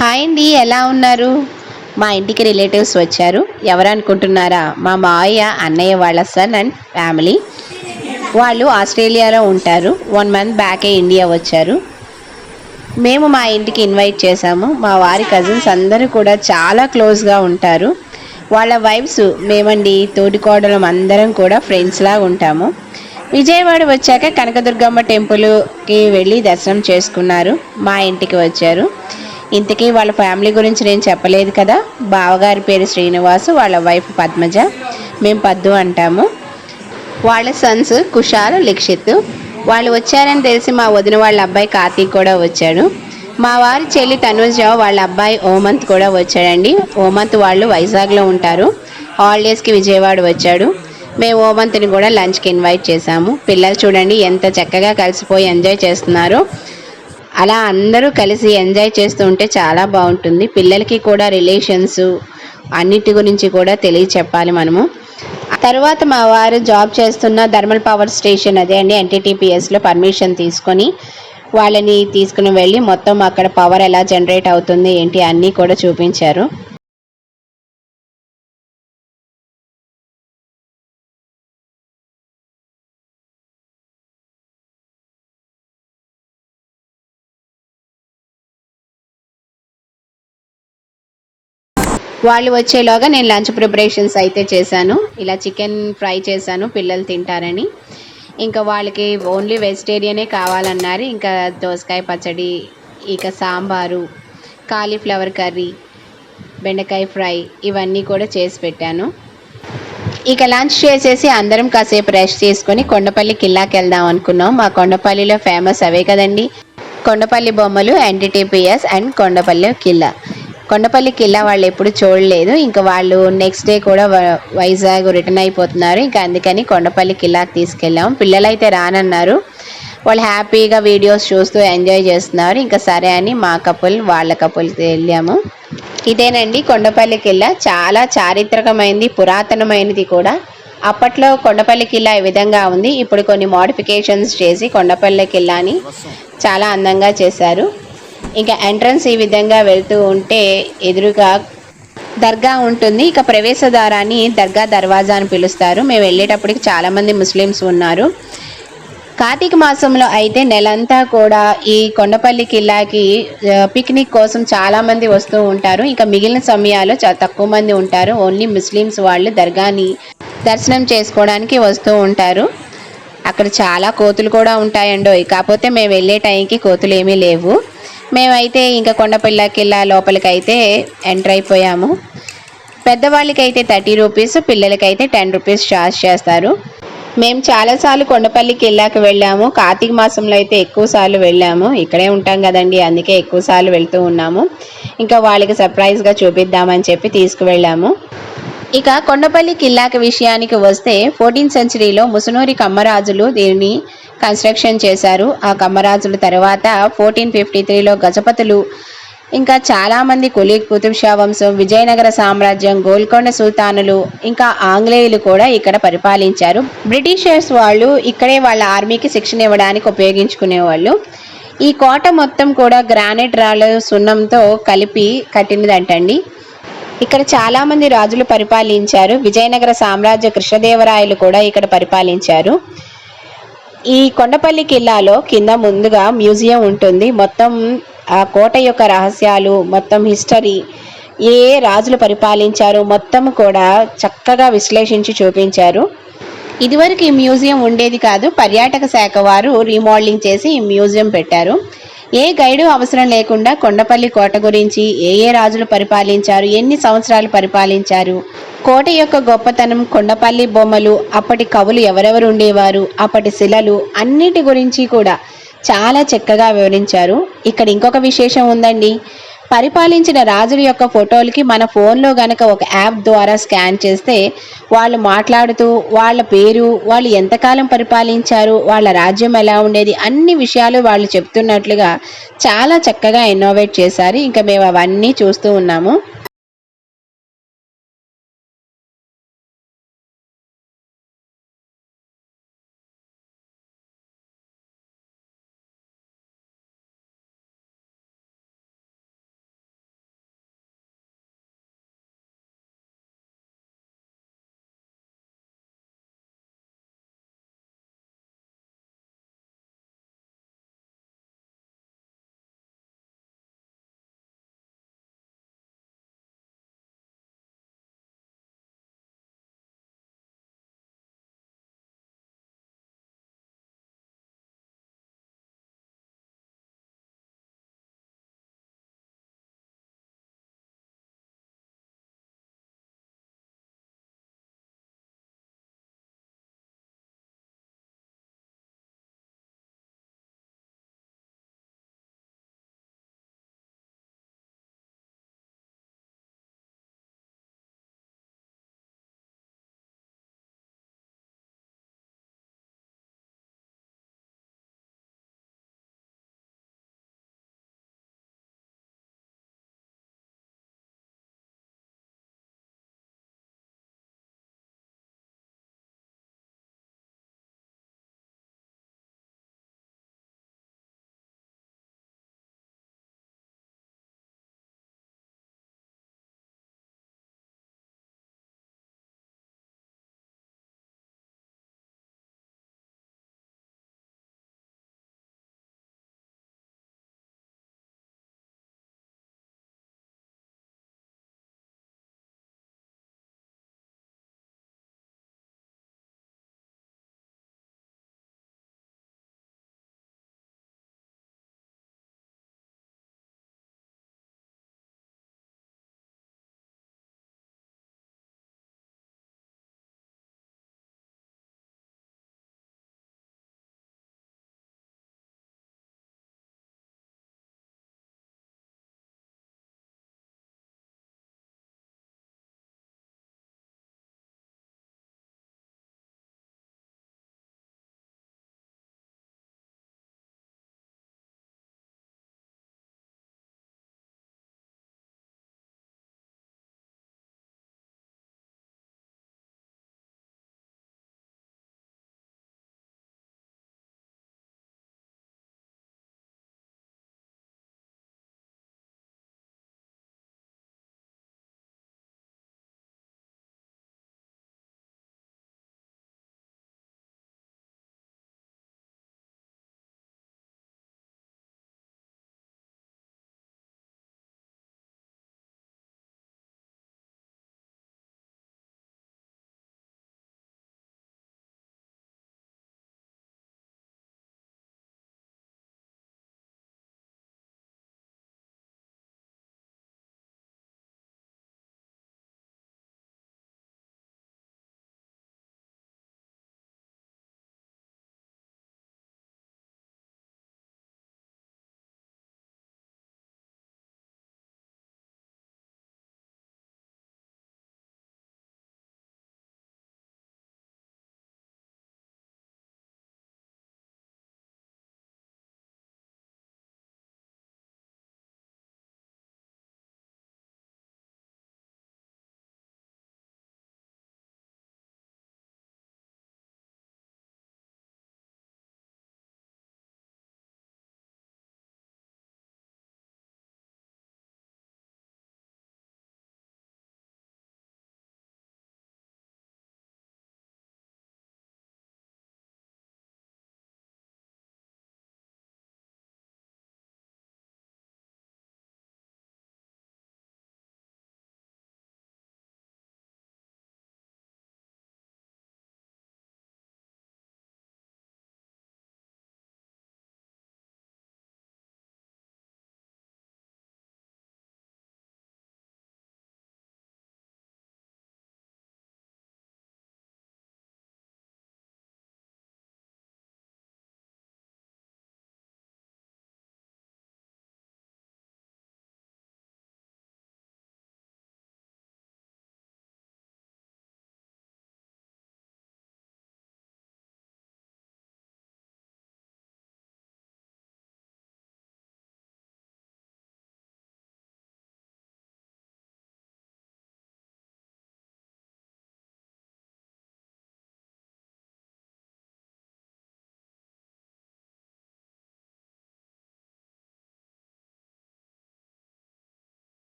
Hi అండి ఎలా ఉన్నారు? మా ఇంటికి రిలేటివ్స్ వచ్చారు. ఎవరు అనుకుంటున్నారా మా మావయ్య అన్నయ్య వాళ్ళ సన్ అండ్ ఫ్యామిలీ. వాళ్ళు ఆస్ట్రేలియాలో ఉంటారు. వన్ మంత్ బ్యాకే ఇండియా వచ్చారు. మేము మా ఇంటికి ఇన్వైట్ చేశాము. మా వారి కజిన్స్ అందరూ కూడా చాలా క్లోజ్గా ఉంటారు. వాళ్ళ వైఫ్స్ మేమండి తోటికోడలం అందరం కూడా ఫ్రెండ్స్లా ఉంటాము. విజయవాడ వచ్చాక కనకదుర్గమ్మ టెంపుల్కి వెళ్ళి దర్శనం చేసుకున్నారు. మా ఇంటికి వచ్చారు. ఇంతకీ వాళ్ళ ఫ్యామిలీ గురించి నేను చెప్పలేదు కదా. బావగారి పేరు శ్రీనివాసు వాళ్ళ వైఫ్ పద్మజ. మేము పద్దు అంటాము. వాళ్ళ సన్స్ కుషాల్ లిక్షిత్. వాళ్ళు వచ్చారని తెలిసి మా వదిన వాళ్ళ అబ్బాయి కార్తీక్ కూడా వచ్చాడు. మా వారి చెల్లి తనుజ వాళ్ళ అబ్బాయి ఓమంత్ కూడా వచ్చాడండి. ఓమంత్ వాళ్ళు వైజాగ్లో ఉంటారు. హాలిడేస్కి విజయవాడ వచ్చాడు. మేము ఓమంత్ని కూడా లంచ్కి ఇన్వైట్ చేశాము. పిల్లలు చూడండి ఎంత చక్కగా కలిసిపోయి ఎంజాయ్ చేస్తున్నారో. అలా అందరూ కలిసి ఎంజాయ్ చేస్తూ ఉంటే చాలా బాగుంటుంది. పిల్లలకి కూడా రిలేషన్స్ అన్నిటి గురించి కూడా తెలియ చెప్పాలి మనము. తర్వాత మా వారు జాబ్ చేస్తున్న థర్మల్ పవర్ స్టేషన్ అదే అండి ఎన్టీటీపీఎస్లో పర్మిషన్ తీసుకొని వాళ్ళని తీసుకుని వెళ్ళి మొత్తం అక్కడ పవర్ ఎలా జనరేట్ అవుతుంది ఏంటి అన్నీ కూడా చూపించారు. వాళ్ళు వచ్చేలోగా నేను లంచ్ ప్రిపరేషన్స్ అయితే చేశాను. ఇలా చికెన్ ఫ్రై చేశాను పిల్లలు తింటారని. ఇంకా వాళ్ళకి ఓన్లీ వెజిటేరియనే కావాలన్నారు. ఇంకా దోసకాయ పచ్చడి ఇక సాంబారు కాలీఫ్లవర్ కర్రీ బెండకాయ ఫ్రై ఇవన్నీ కూడా చేసి పెట్టాను. ఇక లంచ్ చేసేసి అందరం కాసేపు రెస్ట్ చేసుకొని కొండపల్లి కిల్లాకి వెళ్దాం అనుకున్నాం. మా కొండపల్లిలో ఫేమస్ అవే కదండి. కొండపల్లి బొమ్మలు ఎన్టీటీపీఎస్ అండ్ కొండపల్లి కిల్లా. కొండపల్లి కిల్లా వాళ్ళు ఎప్పుడు చూడలేదు. ఇంకా వాళ్ళు నెక్స్ట్ డే కూడా వైజాగ్ రిటర్న్ అయిపోతున్నారు. ఇంకా అందుకని కొండపల్లి కిల్లాకి తీసుకెళ్ళాం. పిల్లలైతే రానన్నారు. వాళ్ళు హ్యాపీగా వీడియోస్ చూస్తూ ఎంజాయ్ చేస్తున్నారు. ఇంకా సరే అని మా కపుల్ వాళ్ళ కపుల్కి వెళ్ళాము. ఇదేనండి కొండపల్లి కిల్లా చాలా చారిత్రకమైనది పురాతనమైనది కూడా. అప్పట్లో కొండపల్లి కిల్లా ఈ విధంగా ఉంది. ఇప్పుడు కొన్ని మోడిఫికేషన్స్ చేసి కొండపల్లి కిల్లాని చాలా అందంగా చేశారు. ఇంకా ఎంట్రన్స్ ఈ విధంగా వెళ్తూ ఉంటే ఎదురుగా దర్గా ఉంటుంది. ఇక ప్రవేశద్వారాన్ని దర్గా దర్వాజా అని పిలుస్తారు. మేము వెళ్ళేటప్పటికి చాలామంది ముస్లిమ్స్ ఉన్నారు. కార్తీక మాసంలో అయితే నెలంతా కూడా ఈ కొండపల్లి కిల్లాకి పిక్నిక్ కోసం చాలామంది వస్తూ ఉంటారు. ఇంకా మిగిలిన సమయాల్లో చాలా తక్కువ మంది ఉంటారు. ఓన్లీ ముస్లిమ్స్ వాళ్ళు దర్గాని దర్శనం చేసుకోవడానికి వస్తూ ఉంటారు. అక్కడ చాలా కోతులు కూడా ఉంటాయండో. కాకపోతే మేము వెళ్ళే టైంకి కోతులు ఏమీ లేవు. మేమైతే ఇంకా కొండపిల్లకిల్లా లోపలికి అయితే ఎంటర్ అయిపోయాము. పెద్దవాళ్ళకి అయితే థర్టీ రూపీస్ పిల్లలకైతే టెన్ రూపీస్ ఛార్జ్ చేస్తారు. మేము చాలాసార్లు కొండపల్లికి వెళ్ళాక వెళ్ళాము. కార్తీక మాసంలో అయితే ఎక్కువ సార్లు వెళ్ళాము. ఇక్కడే ఉంటాం కదండి అందుకే ఎక్కువ సార్లు వెళ్తూ ఉన్నాము. ఇంకా వాళ్ళకి సర్ప్రైజ్గా చూపిద్దామని చెప్పి తీసుకువెళ్ళాము. ఇక కొండపల్లి కిల్లాక విషయానికి వస్తే ఫోర్టీన్త్ సెంచరీలో ముసునూరి కమ్మరాజులు దీనిని కన్స్ట్రక్షన్ చేశారు. ఆ కమ్మరాజుల తర్వాత ఫోర్టీన్ ఫిఫ్టీ త్రీలో గజపతులు. ఇంకా చాలామంది కులీ కుతుబ్ షా వంశం విజయనగర సామ్రాజ్యం గోల్కొండ సుల్తానులు ఇంకా ఆంగ్లేయులు కూడా ఇక్కడ పరిపాలించారు. బ్రిటిషర్స్ వాళ్ళు ఇక్కడే వాళ్ళ ఆర్మీకి శిక్షణ ఇవ్వడానికి ఉపయోగించుకునేవాళ్ళు. ఈ కోట మొత్తం కూడా గ్రానైట్ రాళ్ళు సున్నంతో కలిపి కట్టినదంటండి. ఇక్కడ చాలామంది రాజులు పరిపాలించారు. విజయనగర సామ్రాజ్య కృష్ణదేవరాయలు కూడా ఇక్కడ పరిపాలించారు. ఈ కొండపల్లి కిల్లాలో కింద ముందుగా మ్యూజియం ఉంటుంది. మొత్తం ఆ కోట యొక్క రహస్యాలు మొత్తం హిస్టరీ ఏ రాజులు పరిపాలించారు మొత్తం కూడా చక్కగా విశ్లేషించి చూపించారు. ఇదివరకు ఈ మ్యూజియం ఉండేది కాదు. పర్యాటక శాఖ వారు రీమోడలింగ్ చేసి ఈ మ్యూజియం పెట్టారు. ఏ గైడు అవసరం లేకుండా కొండపల్లి కోట గురించి ఏ ఏ రాజులు పరిపాలించారు ఎన్ని సంవత్సరాలు పరిపాలించారు? కోట యొక్క గొప్పతనం కొండపల్లి బొమ్మలు అప్పటి కవులు ఎవరెవరు ఉండేవారు అప్పటి శిలలు అన్నిటి గురించి కూడా చాలా చక్కగా వివరించారు. ఇక్కడ ఇంకొక విశేషం ఉందండి. పరిపాలించిన రాజుల యొక్క ఫోటోలకి మన ఫోన్లో గనక ఒక యాప్ ద్వారా స్కాన్ చేస్తే వాళ్ళు మాట్లాడుతూ వాళ్ళ పేరు వాళ్ళు ఎంతకాలం పరిపాలించారు వాళ్ళ రాజ్యం ఎలా ఉండేది అన్ని విషయాలు వాళ్ళు చెప్తున్నట్లుగా చాలా చక్కగా ఇన్నోవేట్ చేశారు. ఇంకా మేము అవన్నీ చూస్తూ ఉన్నాము.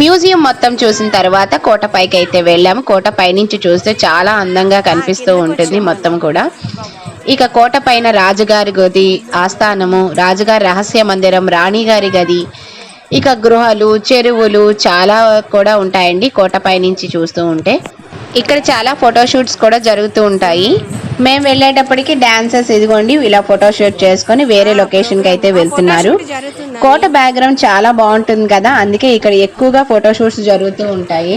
మ్యూజియం మొత్తం చూసిన తర్వాత కోటపైకి అయితే వెళ్ళాము కోట పైనుంచి చూస్తే చాలా అందంగా కనిపిస్తూ ఉంటుంది మొత్తం కూడా. ఇక కోట పైన రాజుగారి గది ఆస్థానము రాజుగారి రహస్య మందిరం రాణిగారి గది ఇక గృహాలు చెరువులు చాలా కూడా ఉంటాయండి కోటపై నుంచి చూస్తూ ఉంటే. ఇక్కడ చాలా ఫోటోషూట్స్ కూడా జరుగుతూ ఉంటాయి. మేము వెళ్ళేటప్పటికి డాన్సర్స్ ఇదిగోండి ఇలా ఫోటోషూట్ చేసుకొని వేరే లొకేషన్కి అయితే వెళ్తున్నారు. కోట బ్యాక్గ్రౌండ్ చాలా బాగుంటుంది కదా అందుకే ఇక్కడ ఎక్కువగా ఫోటోషూట్స్ జరుగుతూ ఉంటాయి.